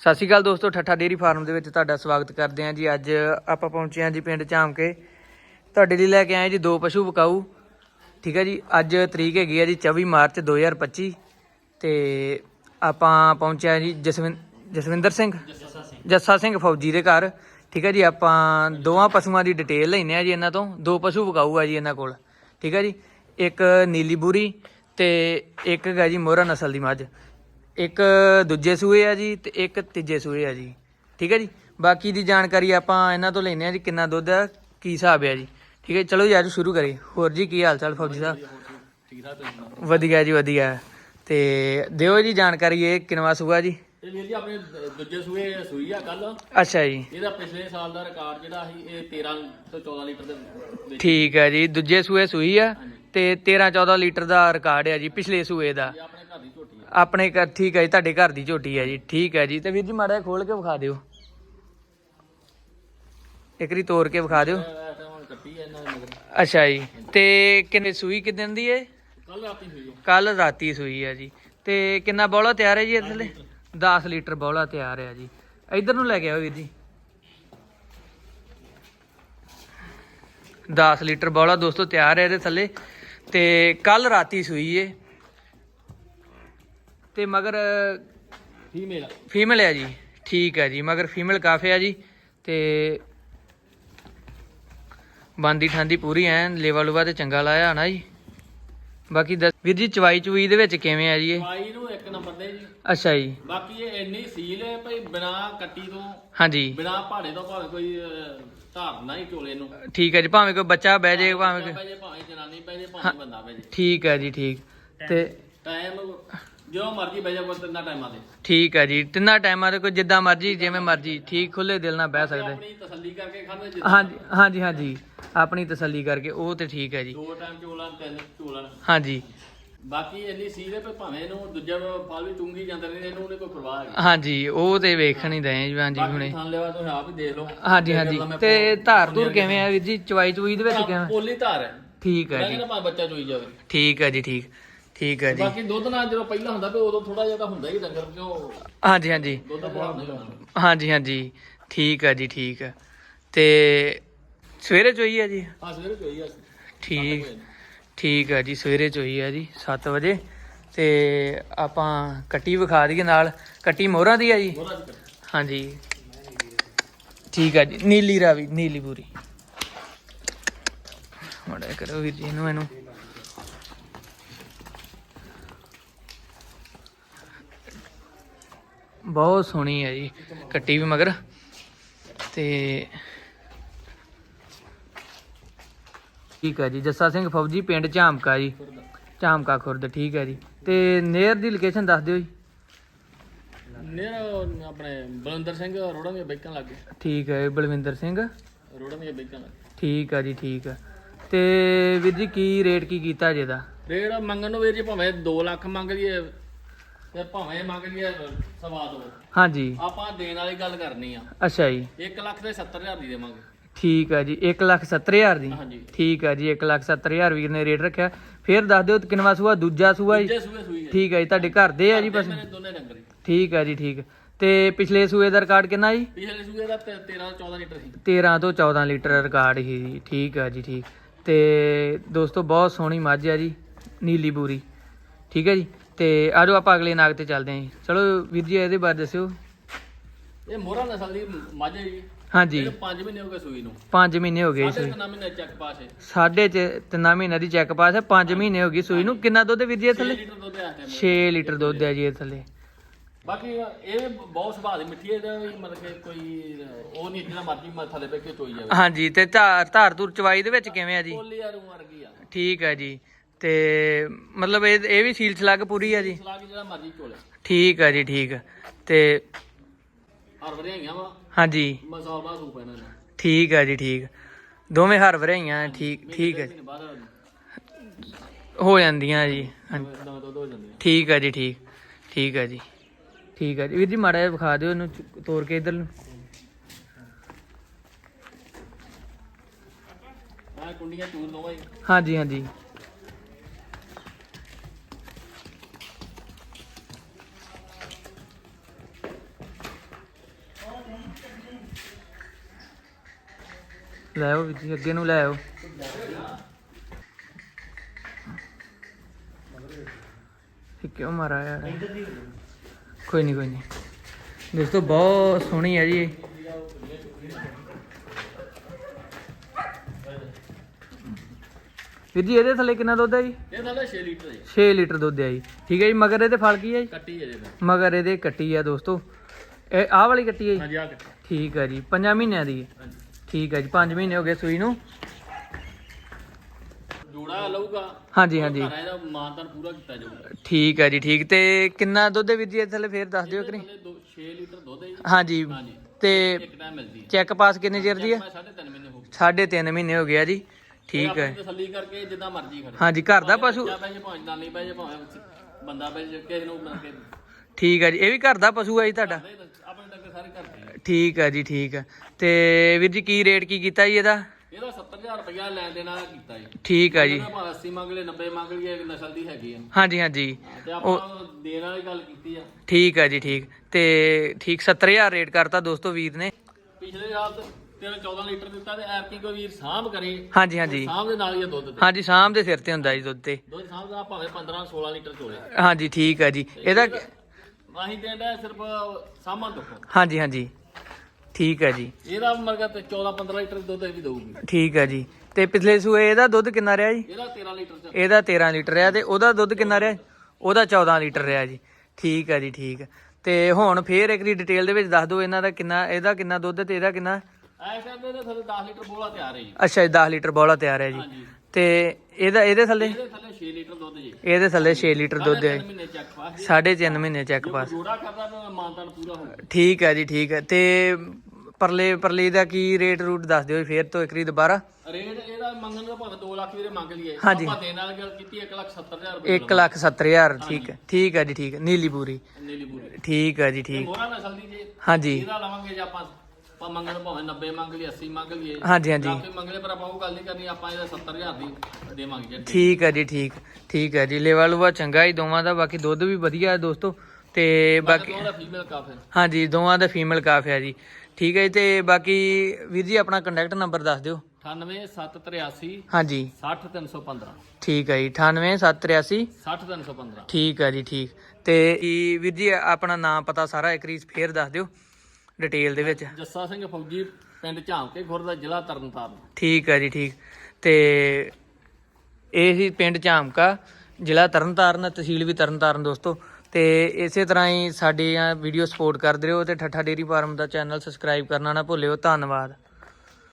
ਸਤਿ ਸ਼੍ਰੀ ਅਕਾਲ ਦੋਸਤੋ, ਠੱਠਾ dairy farm ਦੇ ਵਿੱਚ ਤੁਹਾਡਾ ਸਵਾਗਤ ਕਰਦੇ ਹਾਂ ਜੀ। ਅੱਜ ਆਪਾਂ ਪਹੁੰਚੇ ਹਾਂ ਜੀ ਪਿੰਡ ਝਾਮਕੇ। ਤੁਹਾਡੇ ਲਈ ਲੈ ਕੇ ਆਏ ਜੀ ਦੋ ਪਸ਼ੂ ਵਿਕਾਊ। ਠੀਕ ਹੈ ਜੀ, ਅੱਜ ਤਰੀਕ ਹੈਗੀ ਹੈ ਜੀ 24 ਮਾਰਚ 2025 ਤੇ ਆਪਾਂ ਪਹੁੰਚਿਆ ਜੀ ਜਸਵਿੰ, ਜਸਵਿੰਦਰ ਸਿੰਘ? ਜੱਸਾ ਸਿੰਘ ਫੌਜੀ ਦੇ ਘਰ। ਠੀਕ ਹੈ ਜੀ, ਆਪਾਂ ਦੋਵਾਂ ਪਸ਼ੂਆਂ ਦੀ ਡਿਟੇਲ ਲੈਨੇ ਆ ਜੀ ਇਹਨਾਂ ਤੋਂ। ਦੋ ਪਸ਼ੂ ਵਿਕਾਊ ਆ ਜੀ ਇਹਨਾਂ ਕੋਲ। ਠੀਕ ਹੈ ਜੀ, ਇੱਕ ਨੀਲੀ ਬੂਰੀ ਤੇ ਇੱਕ ਹੈਗਾ ਜੀ ਮੋਹਰਾ ਨਸਲ ਦੀ ਮੱਝ। ਇੱਕ ਦੂਜੇ ਸੂਏ ਆ ਜੀ ਤੇ ਇੱਕ ਤੀਜੇ ਸੂਏ ਆ ਜੀ। ਠੀਕ ਹੈ ਜੀ? ਬਾਕੀ ਦੀ ਜਾਣਕਾਰੀ ਆਪਾਂ ਇਹਨਾਂ ਤੋਂ ਲੈਨੇ ਆ ਜੀ ਕਿੰਨਾ ਦੁੱਧ ਆ ਕੀ ਹਿਸਾਬ ਆ ਜੀ। ਠੀਕ ਹੈ? ਚਲੋ ਜੀ ਅੱਜ ਸ਼ੁਰੂ ਕਰੀਏ। ਹੋਰ ਜੀ ਕੀ ਹਾਲ ਚਾਲ ਫੌਜੀ ਸਾਹਿਬ? ਵਧੀਆ ਜੀ ਵਧੀਆ। ਤੇ ਦਿਓ ਜੀ ਜਾਣਕਾਰੀ ਇਹ ਕਿਨਵਾ ਸੂਆ ਜੀ? ਇਹ ਵੀਰ ਜੀ ਆਪਣੇ ਦੂਜੇ ਸੂਏ ਸੂਈ ਆ ਕੱਲ ਅੱਛਾ ਜੀ। ਇਹਦਾ ਪਿਛਲੇ ਸਾਲ ਦਾ ਰਿਕਾਰਡ ਜਿਹੜਾ ਸੀ ਇਹ 13 ਤੋਂ 14 ਲੀਟਰ ਦੇ ਵਿੱਚ। ਠੀਕ ਹੈ ਜੀ ਦੂਜੇ ਸੂਏ ਸੂਈ ਆ ਤੇ 13 14 ਲੀਟਰ ਦਾ ਰਿਕਾਰਡ ਹੈ ਜੀ ਪਿਛਲੇ ਸੂਏ ਦਾ। ਆਪਣੇ ਆ ਆਪਣੇ ਘਰ ਠੀਕ ਹੈ ਜੀ ਤੁਹਾਡੇ ਘਰ ਦੀ ਝੋਟੀ ਹੈ ਜੀ ਠੀਕ ਹੈ ਜੀ। ਤੇ ਵੀਰ ਜੀ ਮਾੜਾ ਜਿਹਾ ਖੋਲ ਕੇ ਵਿਖਾ ਦਿਓ। ਇੱਕ ਰੀ ਤੋੜ ਕੇ ਵਿਖਾ ਦਿਓ। ਅੱਛਾ ਜੀ ਤੇ ਕਿੰਨੇ ਸੂਈ ਕਿਦਨ ਦੀ ਹੈ? ਕੱਲ ਰਾਤੀ ਕੱਲ ਸੂਈ ਹੈ ਜੀ। ਤੇ ਕਿੰਨਾ ਬੌਲਾ ਤਿਆਰ ਹੈ ਜੀ ਲਈ 10 ਲੀਟਰ। ਬੌਲਾ ਤਿਆਰ ਹੈ ਜੀ। ਇਧਰ ਨੂੰ ਲੈ ਕੇ ਆਓ ਵੀਰ ਜੀ। 10 ਲੀਟਰ ਬੌਲਾ ਦੋਸਤੋ ਤਿਆਰ ਹੈ ਇਹਦੇ ਥੱਲੇ। ਤੇ ਕੱਲ ਰਾਤੀ ਸੂਈ ਏ ਤੇ ਮਗਰ ਫੀਮੇਲ ਫੀਮੇਲ ਹੈ ਜੀ। ਠੀਕ ਹੈ ਜੀ ਮਗਰ ਫੀਮੇਲ ਕਾਫੇ ਆ ਜੀ ਤੇ ਬੰਦੀ ਠਾਂਦੀ ਪੂਰੀ ਐ ਲੇਵਾ ਲੂਵਾ ਤੇ ਚੰਗਾ ਲਾਇਆ ਹਨਾ ਜੀ। ਬਾਕੀ ਦੱਸ- ਵੀਰ ਜੀ ਚਵਾਈ ਚੁਈ ਦੇ ਵਿੱਚ ਕਿਵੇਂ ਆ ਜੀ ਇਹ? ਪਾਈ ਨੂੰ ਇੱਕ ਨੰਬਰ ਦੇ ਜੀ। ਅੱਛਾ ਜੀ। ਬਾਕੀ ਇਹ ਇੰਨੀ ਸੀਲ ਹੈ ਭਈ ਬਿਨਾ ਕੱਟੀ ਤੋਂ ਹਾਂਜੀ। ਬਿਨਾ ਭਾੜੇ ਤੋਂ ਭਾਵੇਂ ਕੋਈ ਧਾਰਨਾ ਹੀ ਚੋਲੇ ਨੂੰ। ਠੀਕ ਹੈ ਜੀ ਭਾਵੇਂ ਕੋਈ ਬੱਚਾ ਬਹਿ ਜਾਏ ਭਾਵੇਂ ਭਾਵੇਂ ਜਨਾਨੀ ਪੈ ਜੇ ਭਾਵੇਂ ਬੰਦਾ ਪੈ ਜੇ ਠੀਕ ਹੈ ਜੀ ਠੀਕ। ਤੇ ਟਾਈਮ ਜੋ ਮਰਜ਼ੀ ਬੈ ਜਾ ਕੋਈ ਤਿੰਨਾ ਟਾਈਮਾਂ ਦੇ ਠੀਕ ਹੈ ਜੀ ਤਿੰਨਾਂ ਟਾਈਮਾਂ ਤੇ ਕੋਈ ਜਿੱਦਾਂ ਮਰਜ਼ੀ ਜਿਵੇਂ ਮਰਜ਼ੀ ਠੀਕ ਖੁੱਲੇ ਦਿਲ ਨਾਲ ਬਹਿ ਸਕਦੇ। ਆਪਣੀ ਤਸੱਲੀ ਕਰਕੇ ਖਾਂਦੇ ਜਿੱਦਾਂ। ਹਾਂਜੀ ਹਾਂਜੀ ਹਾਂਜੀ ਆਪਣੀ ਤਸੱਲੀ ਕਰਕੇ ਉਹ ਤੇ ਠੀਕ ਹੈ ਜੀ। ਦੋ ਟਾਈਮ ਚੋਲਾਂ ਤਿੰਨ ਚੋਲਾਂ। ਹਾਂਜੀ। ਬਾਕੀ ਇੰਨੀ ਸੀਲ ਹੈ ਭਾਵੇਂ ਇਹਨੂੰ ਦੂਜਾ ਫਲ ਵੀ ਚੁੰਗੀ ਜਾਂਦੇ ਨੇ ਇਹਨੂੰ ਨਹੀਂ ਕੋਈ ਪਰਵਾਹ ਹੈਗੀ ਹਾਂਜੀ ਉਹ ਤੇ ਵੇਖਣ ਹੀ ਦਏ ਜੀ ਹਾਂਜੀ ਹੁਣੇ। ਥਾਂ ਲੈਵਾ ਤੁਸੀਂ ਆਪ ਹੀ ਦੇਖ ਲਓ। ਹਾਂਜੀ ਹਾਂਜੀ। ਤੇ ਧਾਰ ਧੂਰ ਕਿਵੇਂ ਆ ਵੀਰ ਜੀ? ਚਵਾਈ ਚੁਈ ਦੇ ਵਿੱਚ ਕਿਵੇਂ? ਪੋਲੀ ਧਾਰ ਹੈ। ਠੀਕ ਹੈ ਜੀ। ਬੱਚਾ ਚੋਈ ਜਾਵੇ। ਠੀਕ ਹੈ ਜੀ ਠੀਕ। ਠੀਕ ਹੈ ਜੀ। ਬਾਕੀ ਦੁੱਧ ਨਾਲ ਜਦੋਂ ਪਹਿਲਾਂ ਹੁੰਦਾ ਤੇ ਉਦੋਂ ਥੋੜਾ ਜਿਹਾ ਤਾਂ ਹੁੰਦਾ ਹੀ ਡੰਗਰ ਕਿਉਂ ਹਾਂਜੀ ਹਾਂਜੀ। ਦੁੱਧ ਬਹੁਤ ਹੁੰਦਾ ਹਾਂਜੀ ਹਾਂਜੀ। ਠੀਕ ਹੈ ਜੀ ਠੀਕ ਹੈ। ਤੇ ਸਵੇਰੇ ਚੋਈ ਹੈ ਜੀ? ਹਾਂ ਸਵੇਰੇ ਚੋਈ ਆ ਠੀਕ। ਠੀਕ ਹੈ ਜੀ ਸਵੇਰੇ ਚੋਈ ਹੈ ਜੀ 7 ਵਜੇ। ਤੇ ਆਪਾਂ ਕੱਟੀ ਵਿਖਾ ਦਈਏ ਨਾਲ। ਕੱਟੀ ਮੋਹਰਾਂ ਦੀ ਹੈ ਜੀ? ਹਾਂਜੀ। ਠੀਕ ਹੈ ਜੀ ਨੀਲੀ ਰਾਵੀ ਨੀਲੀ ਪੂਰੀ ਮੜਾ ਕਰੋ ਵੀਰ ਜੀ ਇਹਨੂੰ ਇਹਨੂੰ। ਬਹੁਤ ਸੋਹਣੀ ਹੈ ਜੀ ਕੱਟੀ ਵੀ ਮਗਰ। ਤੇ ਠੀਕ ਹੈ ਜੀ ਜੱਸਾ ਸਿੰਘ ਫੌਜੀ ਪਿੰਡ ਝਾਮਕਾ ਜੀ। ਝਾਮਕਾ ਖੁਰਦ ਠੀਕ ਹੈ ਜੀ। ਤੇ ਨੇਰ ਦੀ ਲੋਕੇਸ਼ਨ ਦੱਸ ਦਿਓ ਜੀ। ਨੇਰ ਆਪਣੇ ਬਲਵਿੰਦਰ ਸਿੰਘ ਰੋੜਾਂ ਦੀਆਂ ਬੈਕਾਂ ਲੱਗੇ ਠੀਕ ਹੈ ਬਲਵਿੰਦਰ ਸਿੰਘ। ਰੋੜਾਂ ਦੀਆਂ ਬੈਕਾਂ ਲੱਗੇ ਠੀਕ ਆ ਜੀ ਠੀਕ ਆ ਤੇ ਵੀਰ ਜੀ ਕੀ ਰੇਟ ਕੀ ਕੀਤਾ ਜੇ ਦਾ? ਰੇਟ ਮੰਗਣ ਨੂੰ ਵੀਰ ਜੀ ਭਾਵੇਂ 2 ਲੱਖ ਮੰਗ ਲਈਏ ਤੇ ਭਾਵੇਂ ਮੰਗ ਲਈਏ ਸਵਾ ਦੋ। ਹਾਂਜੀ। ਆਪਾਂ ਦੇਣ ਵਾਲੀ ਗੱਲ ਕਰਨੀ ਆ। ਅੱਛਾ ਜੀ। 1 ਲੱਖ ਦੇ 70000 ਦੀ ਦੇਵਾਂਗੇ। ਠੀਕ ਆ ਜੀ 170000 ਦੀ। ਹਾਂਜੀ। ਠੀਕ ਆ ਜੀ 170000 ਵੀਰ ਨੇ ਰੇਟ ਰੱਖਿਆ। ਫੇਰ ਦੱਸ ਦਿਓ ਕਿੰਨਵਾ ਸੂਆ ਦੂਜਾ ਸੂਆ ਜੀ। ਜੇ ਸੂਏ ਸੂਈ ਹੈ। ਠੀਕ ਆ ਜੀ ਤੁਹਾਡੇ ਘਰ ਦੇ ਆ ਜੀ ਬਸ ਮੇਰੇ ਦੋਨੇ ਡੰਗਰ ਹੀ। ਠੀਕ ਆ ਜੀ ਠੀਕ। ਤੇ ਪਿਛਲੇ ਸੂਏ ਦਾ ਰਿਕਾਰਡ ਕਿੰਨਾ ਜੀ? ਪਿਛਲੇ ਸੂਏ ਦਾ 13 14 ਲੀਟਰ ਸੀ। 13 ਤੋਂ 14 ਲੀਟਰ ਰਿਕਾਰਡ ਹੀ ਜੀ। ਠੀਕ ਆ ਜੀ ਠੀਕ। ਤੇ ਦੋਸਤੋ ਬਹੁਤ ਸੋਹਣੀ ਮੱਝ ਆ ਜੀ ਨੀਲੀ ਬੂਰੀ। ਠੀਕ ਹੈ ਜੀ। ਤੇ ਆਜੋ ਆਪਾਂ ਅਗਲੇ ਨਾਗ ਤੇ ਚੱਲਦੇ ਹਾਂ ਜੀ। ਚਲੋ ਵੀਰ ਜੀ ਇਹਦੇ ਬਾਰੇ ਦੱਸਿਓ। ਇਹ ਮੋਹਰਾ ਨਸਲ ਦੀ ਮੱਝ ਹੈ ਜੀ। ਹਾਂਜੀ। ਇਹ 5 ਮਹੀਨੇ ਹੋ ਗਏ ਸੂਈ ਨੂੰ। 5 ਮਹੀਨੇ ਹੋ ਗਏ ਸਾਢੇ ਸੂਈ। ਤਿੰਨ ਮਹੀਨੇ ਚੱਕ ਪਾਸ ਹੈ। ਸਾਢੇ ਚ ਤਿੰਨਾਂ ਮਹੀਨਿਆਂ ਦੀ ਚੈੱਕ ਪਾਸ ਹੈ 5 ਮਹੀਨੇ ਹੋ ਗਈ ਸੂਈ ਨੂੰ। ਕਿੰਨਾ ਦੁੱਧ ਵੀਰ ਜੀ ਇਹ 6 ਥੱਲੇ ਲੀਟਰ ਦੁੱਧ ਆ ਟਾਈਮ 6 ਲੀਟਰ ਦੁੱਧ ਹੈ ਜੀ ਇਹ ਥੱਲੇ। ਬਾਕੀ ਇਹ ਵੀ ਬਹੁਤ ਸੁਭਾਅ ਦੀ ਮਿੱਠੀ ਹੈ ਇਹਦਾ ਵੀ ਮਤਲਬ ਕਿ ਕੋਈ ਉਹ ਨਹੀਂ ਜਿਹੜਾ ਮਰਜ਼ੀ ਮੱਥਾ ਦੇ ਪੇ ਕੇ ਚੋਈ ਜਾਵੇ। ਹਾਂਜੀ ਤੇ ਧਾਰ ਧਾਰ ਧੂਰ ਚਵਾਈ ਦੇ ਵਿੱਚ ਕਿਵੇਂ ਆ ਜੀ? ਕੋਲੀ ਯਾਰ ਉਹ ਵਰਗੀ ਆ। ਠੀਕ ਹੈ ਜੀ। ਤੇ ਮਤਲਬ ਇਹ ਇਹ ਵੀ ਸੀਲ ਸਲੱਗ ਪੂਰੀ ਆ ਜੀ? ਸਲਾਹ ਕਿ ਜਿਹੜਾ ਮਰਜ਼ੀ ਚੋਲੇ। ਠੀਕ ਹੈ ਜੀ ਠੀਕ ਹੈ। ਤੇ ਹਰ ਵਧਾਈਆਂ ਵਾ? ਹਾਂਜੀ। ਮਸਾਲ ਸੂਪ ਇਹਨਾਂ ਨੇ ਠੀਕ ਹੈ ਜੀ ਠੀਕ। ਦੋਵੇਂ ਹਰ ਵਰਾਈਆਂ ਠੀਕ ਠੀਕ ਹੈ ਜੀ। ਬਾਅਦ ਹੋ ਜਾਂਦੀਆਂ ਜੀ ਹਾਂਜੀ ਨਵੇਂ ਦੁੱਧ ਹੋ ਜਾਂਦੀਆਂ ਠੀਕ ਹੈ ਜੀ ਠੀਕ। ਠੀਕ ਹੈ ਜੀ। ਠੀਕ ਹੈ ਜੀ। ਵੀਰ ਜੀ ਮਾੜਾ ਜਿਹਾ ਵਿਖਾ ਦਿਓ ਇਹਨੂੰ ਚੁ- ਤੋੜ ਕੇ ਇਧਰ ਨੂੰ। ਆ ਕੁੰਡੀਆਂ ਚੂਰ ਦੋਵਾਂ ਹੀ ਹਾਂਜੀ ਹਾਂਜੀ। ਲੈ ਆਓ ਵੀਰ ਜੀ ਅੱਗੇ ਨੂੰ ਲੈ ਆਓ। ਕਿਉਂ ਮਾਰਾ ਯਾਰ? ਕੋਈ ਨਹੀਂ ਕੋਈ ਨਹੀਂ ਦੋਸਤੋ ਬਹੁਤ ਸੋਹਣੀ ਹੈ ਜੀ ਵੀਰ ਜੀ ਇਹਦੇ ਥੱਲੇ ਕਿੰਨਾ ਦੁੱਧ ਹੈ ਜੀ? ਇਹ ਥੱਲੇ 6 ਲੀਟਰ ਹੈ 6 ਲੀਟਰ ਦੁੱਧ ਹੈ ਜੀ। ਠੀਕ ਹੈ ਜੀ ਮਗਰ ਇਹਦੇ ਫਲ ਕੀ ਹੈ ਜੀ? ਕੱਟੀ ਹੈ ਜਿਹਦੇ ਮਗਰ ਇਹਦੇ ਕੱਟੀ ਆ ਦੋਸਤੋ। ਇਹ ਆਹ ਵਾਲੀ ਕੱਟੀ ਹੈ ਜੀ? ਹਾਂਜੀ ਆ ਕੱਟੀ। ਠੀਕ ਹੈ ਜੀ 5 ਮਹੀਨਿਆਂ ਦੀ ਹੈ। ਹਾਂਜੀ। ਠੀਕ ਹੈ ਜੀ 5 ਮਹੀਨੇ ਹੋ ਗਏ ਸੂਈ ਨੂੰ। ਜੋੜਾ ਲਊਗਾ। ਹਾਂਜੀ ਹਾਂਜੀ। ਘਰ ਇਹਦਾ ਮਾਨਤਾਨ ਪੂਰਾ ਕੀਤਾ ਜਾਊਗਾ। ਠੀਕ ਹੈ ਜੀ ਠੀਕ। ਤੇ ਕਿੰਨਾ ਦੁੱਧ ਹੈ ਵੀਰ ਜੀ ਥੱਲੇ ਫੇਰ ਦੱਸ ਦਿਓ ਕਰੀ। ਥੱਲੇ 6 ਲੀਟਰ ਦੁੱਧ ਹੈ ਜੀ। ਹਾਂਜੀ। ਹਾਂਜੀ। ਤੇ ਇੱਕ ਟਾਈਮ ਮਿਲਦੀ ਹੈ। ਚੈੱਕ ਪਾਸ ਕਿੰਨੇ ਚਿਰ ਦੀ ਹੈ? ਮੈਂ 3.5 ਮਹੀਨੇ ਹੋ ਗਏ। ਸਾਢੇ ਤਿੰਨ ਮਹੀਨੇ ਹੋ ਗਿਆ ਜੀ। ਠੀਕ ਹੈ। ਤਸੱਲੀ ਕਰਕੇ ਜਿੱਦਾਂ ਮਰਜ਼ੀ ਖੜੇ ਹਾਂਜੀ ਘਰ ਦਾ ਪਸ਼ੂ ਭਾਵੇਂ ਭਾਵੇਂ ਬੰਦਾ ਕਿਸੇ ਨੂੰ ਕੇ ਠੀਕ ਹੈ ਜੀ ਇਹ ਵੀ ਘਰ ਦਾ ਪਸ਼ੂ ਹੈ ਜੀ ਤੁਹਾਡਾ। ਨਹੀਂ ਤਾਂ ਆਪਣੇ ਡੰਗਰ ਸਾਰੇ ਘਰ ਦੇ ਆ। ਠੀਕ ਹੈ ਜੀ ਠੀਕ ਹੈ। ਤੇ ਵੀਰ ਜੀ ਕੀ ਰੇਟ ਕੀ ਕੀਤਾ ਜੀ ਇਹਦਾ? ਇਹਦਾ 70000 ਰੁਪਇਆ ਲੈਣ ਦੇਣਾ ਕੀਤਾ ਜੀ। ਠੀਕ ਹੈ ਜੀ। ਇਹਨਾਂ ਭਾਵੇਂ 80 ਮੰਗ ਲਏ 90 ਮੰਗ ਲਈਏ ਇੱਕ ਨਸਲ ਦੀ ਹੈਗੀ ਆ। ਹਾਂਜੀ ਹਾਂਜੀ। ਹਾਂ, ਤੇ ਆਪਾਂ ਦੇਣ ਵਾਲੀ ਗੱਲ ਕੀਤੀ ਆ। ਠੀਕ ਹੈ ਜੀ ਠੀਕ। ਤੇ ਠੀਕ 70000 ਰੇਟ ਕਰਤਾ ਦੋਸਤੋ ਵੀਰ ਨੇ। ਪਿਛਲੇ ਸਾਲ ਤੇ 13 14 ਲੀਟਰ ਦਿੱਤਾ ਤੇ ਐਰਕੀ ਕੋਈ ਵੀਰ ਸਾਂਭ ਕਰੇ। ਹਾਂਜੀ ਹਾਂਜੀ। ਸਾਂਭ ਦੇ ਨਾਲ ਹੀ ਆ ਦੁੱਧ ਤੇ। ਹਾਂਜੀ ਸ਼ਾਮ ਦੇ ਸਿਰ ਤੇ ਹੁੰਦਾ ਜੀ ਦੁੱਧ ਤੇ। ਦੁੱਧ ਸਾਂਭ ਦਾ ਭਾਵੇਂ 15 16 ਲੀਟਰ ਚੋਲੇ। ਹਾਂਜੀ ਠੀਕ ਹੈ ਜੀ। ਇਹਦਾ ਅਸੀਂ ਸਿਰਫ ਸਾਂਭਣ ਤੋਂ। ਹਾਂਜੀ ਹਾਂਜੀ। ਠੀਕ ਹੈ ਜੀ। ਇਹਦਾ ਮਰਗਾ ਤੇ 14 15 ਲੀਟਰ ਦੁੱਧ ਇਹ ਵੀ ਦਊਗੀ। ਠੀਕ ਹੈ ਜੀ। ਤੇ ਪਿਛਲੇ ਸੂਏ ਇਹਦਾ ਦੁੱਧ ਕਿੰਨਾ ਰਿਹਾ ਜੀ? ਇਹਦਾ 13 ਲੀਟਰ ਚ। ਇਹਦਾ 13 ਲੀਟਰ ਰਿਹਾ ਤੇ ਉਹਦਾ ਦੁੱਧ ਕਿੰਨਾ ਰਿਹਾ? ਉਹਦਾ 14 ਲੀਟਰ ਰਿਹਾ ਜੀ। ਠੀਕ ਹੈ ਜੀ ਠੀਕ। ਤੇ ਹੁਣ ਫੇਰ ਇੱਕ ਦੀ ਡਿਟੇਲ ਦੇ ਵਿੱਚ ਦੱਸ ਦਿਓ ਇਹਨਾਂ ਦਾ ਕਿੰਨਾ ਇਹਦਾ ਕਿੰਨਾ ਦੁੱਧ ਤੇ ਇਹਦਾ ਕਿੰਨਾ? ਐ ਨੇ ਥੱਲੇ 10 ਲੀਟਰ ਬੋਲਾ ਤਿਆਰ ਹੈ ਜੀ। ਅੱਛਾ ਜੀ 10 ਲੀਟਰ ਬੋਲਾ ਤਿਆਰ ਹੈ ਜੀ। ਤੇ ਇਹਦਾ ਇਹਦੇ ਥੱਲੇ? ਇਹਦੇ ਥੱਲੇ 6 ਲੀਟਰ ਦੁੱਧ ਜੀ। ਇਹਦੇ ਥੱਲੇ 6 ਲੀਟਰ ਦੁੱਧ ਹੈ। ਤਿੰਨ ਮਹੀਨੇ ਚੱਕ ਪਾਸ ਸਾਢੇ ਤਿੰਨ ਮਹੀਨੇ ਚੈੱਕ ਪਾਸ ਜੋੜਾ ਕਰਦਾ ਤਾਂ ਮਾਨਤਾਨ ਪੂਰਾ ਹੋਊਗਾ ਠੀਕ ਹੈ ਜੀ ਠੀਕ ਹੈ। ਤੇ ਪਰਲੇ ਪਰਲੇ ਦਾ ਕੀ ਰੇਟ ਰੂਟ ਦੱਸ ਦਿਓ ਫੇਰ ਤੋਂ ਇੱਕ ਵਾਰੀ ਦੁਬਾਰਾ। ਰੇਟ ਇਹਦਾ ਮੰਗਣ ਦਾ ਭਾਵੇਂ 2 ਲੱਖ ਵੀਰੇ ਮੰਗ ਲਈਏ। ਹਾਂਜੀ। ਆਪਾਂ ਦੇਣ ਵਾਲੀ ਗੱਲ ਕੀਤੀ 1 ਲੱਖ 70000 ਰੁਪਏ 1 ਲੱਖ 70000 ਠੀਕ ਹੈ ਠੀਕ ਹੈ ਜੀ ਠੀਕ ਹੈ। ਨੀਲੀ ਪੂਰੀ। ਨੀਲੀ ਪੂਰੀ। ਠੀਕ ਹੈ ਜੀ ਠੀਕ। ਮੋਹਰਾ ਨਸਲ ਦੀ ਜੇ। ਹਾਂਜੀ ਇਹਦਾ ਲਵਾਂਗੇ ਜੇ ਆਪਾਂ ਆਪਾਂ ਮੰਗਣ ਭਾਵੇਂ 90 ਮੰਗ ਲਈ 80 ਮੰਗ ਲਈਏ। ਹਾਂਜੀ ਹਾਂਜੀ। ਲੱਖ ਵੀ ਮੰਗ ਲਏ ਪਰ ਆਪਾਂ ਉਹ ਗੱਲ ਨਹੀਂ ਕਰਨੀ ਆਪਾਂ ਇਹਦਾ 70000 ਦੀ ਦੇਵਾਂਗੇ ਜੀ ਠੀਕ ਹੈ ਜੀ ਠੀਕ ਠੀਕ ਹੈ ਜੀ। ਲੇਵਾ ਲੂਆ ਚੰਗਾ ਹੀ ਦੋਵਾਂ ਦਾ ਬਾਕੀ ਦੁੱਧ ਵੀ ਵਧੀਆ ਹੈ ਦੋਸਤੋ। ਤੇ ਬਾਕੀ ਉਹਦਾ ਫੀਮੇਲ ਕਾਫ ਹੈ। ਹਾਂਜੀ ਦੋਵਾਂ ਦਾ ਫੀਮੇਲ ਕਾਫ ਹੈ ਜੀ। ਠੀਕ ਹੈ ਜੀ ਤੇ ਬਾਕੀ ਵੀਰ ਜੀ ਆਪਣਾ ਕੰਟੈਕਟ ਨੰਬਰ ਦੱਸ ਦਿਓ। 98783 ਹਾਂਜੀ। 60315 ਠੀਕ ਹੈ ਜੀ 98783 60315 ਠੀਕ ਹੈ ਜੀ ਠੀਕ। ਤੇ ਵੀਰ ਜੀ ਆਪਣਾ ਨਾਮ ਪਤਾ ਸਾਰਾ ਇੱਕ ਰੀਸ ਫੇਰ ਦੱਸ ਦਿਓ। ਡਿਟੇਲ ਦੇ ਵਿੱਚ। ਜੱਸਾ ਸਿੰਘ ਫੌਜੀ ਪਿੰਡ ਝਾਂਕੇ ਖੁਰ ਦਾ ਜ਼ਿਲ੍ਹਾ ਤਰਨਤਾਰਨ। ਠੀਕ ਹੈ ਜੀ ਠੀਕ। ਤੇ ਇਹ ਸੀ ਪਿੰਡ ਝਾਮਕਾ ਜ਼ਿਲ੍ਹਾ ਤਰਨਤਾਰਨ ਤਹਿਸੀਲ ਵੀ ਤਰਨਤਾਰਨ ਦੋਸਤੋ। ਤੇ ਇਸੇ ਤਰ੍ਹਾਂ ਹੀ ਸਾਡੀਆਂ ਵੀਡੀਓ ਸਪੋਰਟ ਕਰਦੇ ਰਹੋ ਤੇ ਠੱਠਾ ਡੇਰੀ ਫਾਰਮ ਦਾ ਚੈਨਲ ਸਬਸਕ੍ਰਾਈਬ ਕਰਨਾ ਨਾ ਭੁੱਲਿਓ। ਧੰਨਵਾਦ।